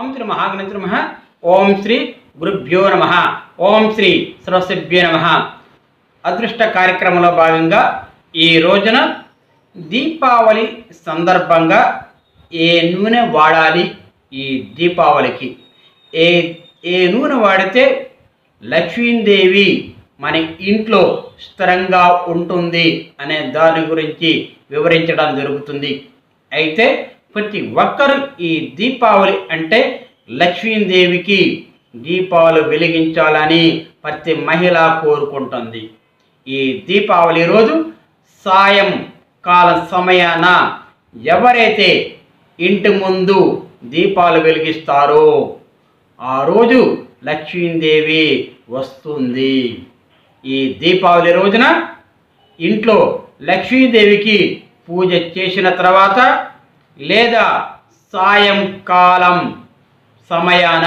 ఓం శ్రీ మహాగణిత నమ ఓం శ్రీ గురుభ్యో నమ. ఓం శ్రీ సరస్వభ్యో నమ. అదృష్ట కార్యక్రమంలో భాగంగా ఈ రోజున దీపావళి సందర్భంగా ఏ నూనె వాడాలి? ఈ దీపావళికి. ఏ ఏ నూనె వాడితే లక్ష్మీదేవి మన ఇంట్లో స్థిరంగా ఉంటుంది అనే దాని గురించి వివరించడం జరుగుతుంది. అయితే ప్రతి ఒక్కరు ఈ దీపావళి అంటే లక్ష్మీదేవికి దీపాలు వెలిగించాలని ప్రతి మహిళ కోరుకుంటుంది. ఈ దీపావళి రోజు సాయం కాల సమయాన ఎవరైతే ఇంటి ముందు దీపాలు వెలిగిస్తారో ఆ రోజు లక్ష్మీదేవి వస్తుంది. ఈ దీపావళి రోజున ఇంట్లో లక్ష్మీదేవికి పూజ చేసిన తర్వాత లేదా సాయంకాలం సమయాన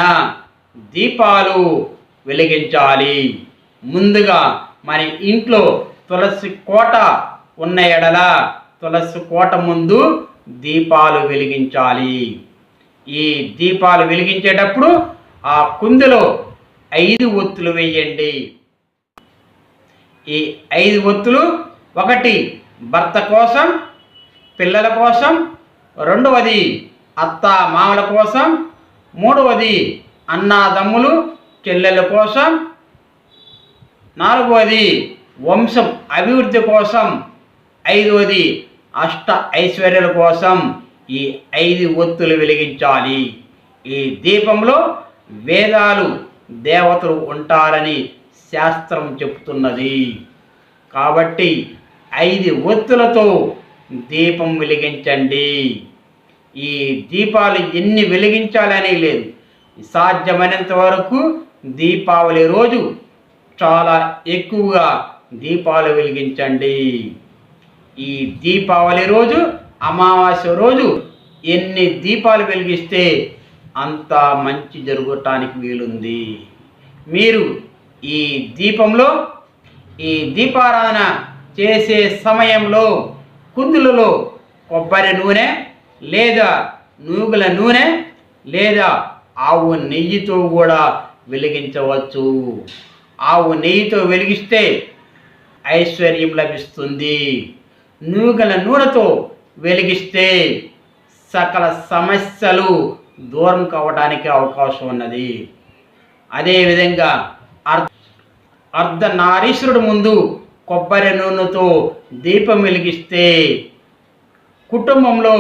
దీపాలు వెలిగించాలి. ముందుగా మన ఇంట్లో తులసి కోట ఉన్న ఎడల తులసి కోట ముందు దీపాలు వెలిగించాలి. ఈ దీపాలు వెలిగించేటప్పుడు ఆ కుందులో ఐదు ఒత్తులు వేయండి. ఈ ఐదు ఒత్తులు ఒకటి భర్త కోసం పిల్లల కోసం రెండవది అత్త మామల కోసం మూడవది అన్నాదమ్ములు చెల్లెల కోసం నాలుగవది వంశం అభివృద్ధి కోసం ఐదవది అష్ట ఐశ్వర్యాల కోసం ఈ ఐదు ఒత్తులు వెలిగించాలి. ఈ దీపంలో వేదాలు దేవతలు ఉంటారని శాస్త్రం చెప్తున్నది. కాబట్టి ఐదు ఒత్తులతో దీపం వెలిగించండి. ఈ దీపాలు ఎన్ని వెలిగించాలని లేదు. సాధ్యమైనంత వరకు దీపావళి రోజు చాలా ఎక్కువగా దీపాలు వెలిగించండి. ఈ దీపావళి రోజు అమావాస్య రోజు ఎన్ని దీపాలు వెలిగిస్తే అంత మంచి జరగటానికి వీలుంది. మీరు ఈ దీపంలో ఈ దీపారాధన చేసే సమయంలో కుందులలో కొబ్బరి నూనె లేదా నూగుల నూనె లేదా ఆవు నెయ్యితో కూడా వెలిగించవచ్చు. ఆవు నెయ్యితో వెలిగిస్తే ఐశ్వర్యం లభిస్తుంది. నూగల నూనెతో వెలిగిస్తే సకల సమస్యలు దూరం కావడానికి అవకాశం ఉన్నది. అదేవిధంగా అర్ధ అర్ధనారీశ్వరుడు ముందు కొబ్బరి నూనెతో దీపం వెలిగిస్తే కుటుంబంలో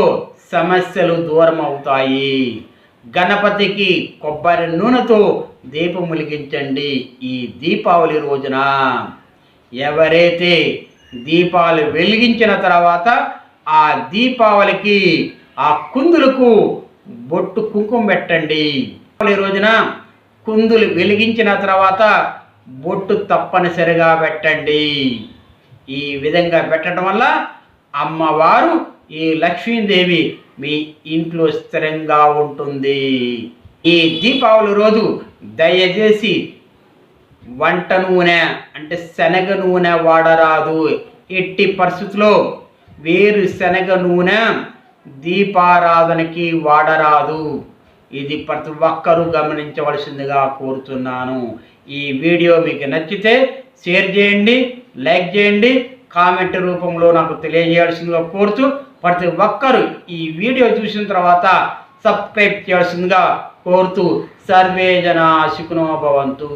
సమస్యలు దూరం అవుతాయి గణపతికి కొబ్బరి నూనెతో దీపం వెలిగించండి ఈ దీపావళి రోజున. ఎవరైతే దీపాలు వెలిగించిన తర్వాత ఆ దీపావళికి ఆ కుందులకు బొట్టు కుంకుమ పెట్టండి. దీపావళి రోజున కుందులు వెలిగించిన తర్వాత బొట్టు తప్పనిసరిగా పెట్టండి. ఈ విధంగా పెట్టడం వల్ల అమ్మవారు ఈ లక్ష్మీదేవి మీ ఇంట్లో స్థిరంగా ఉంటుంది. ఈ దీపావళి రోజు దయచేసి వంట నూనె అంటే శనగ నూనె వాడరాదు. ఎట్టి పరిస్థితుల్లో వేరు శనగ నూనె దీపారాధనకి వాడరాదు. ఇది ప్రతి ఒక్కరూ గమనించవలసిందిగా కోరుతున్నాను. ఈ వీడియో మీకు నచ్చితే షేర్ చేయండి లైక్ చేయండి కామెంట్ రూపంలో నాకు తెలియజేయాల్సిందిగా కోరుతూ ప్రతి ఒక్కరు ఈ వీడియో చూసిన తర్వాత సబ్స్క్రైబ్ చేయాల్సిందిగా కోరుతూ సర్వే జనా భవంతు.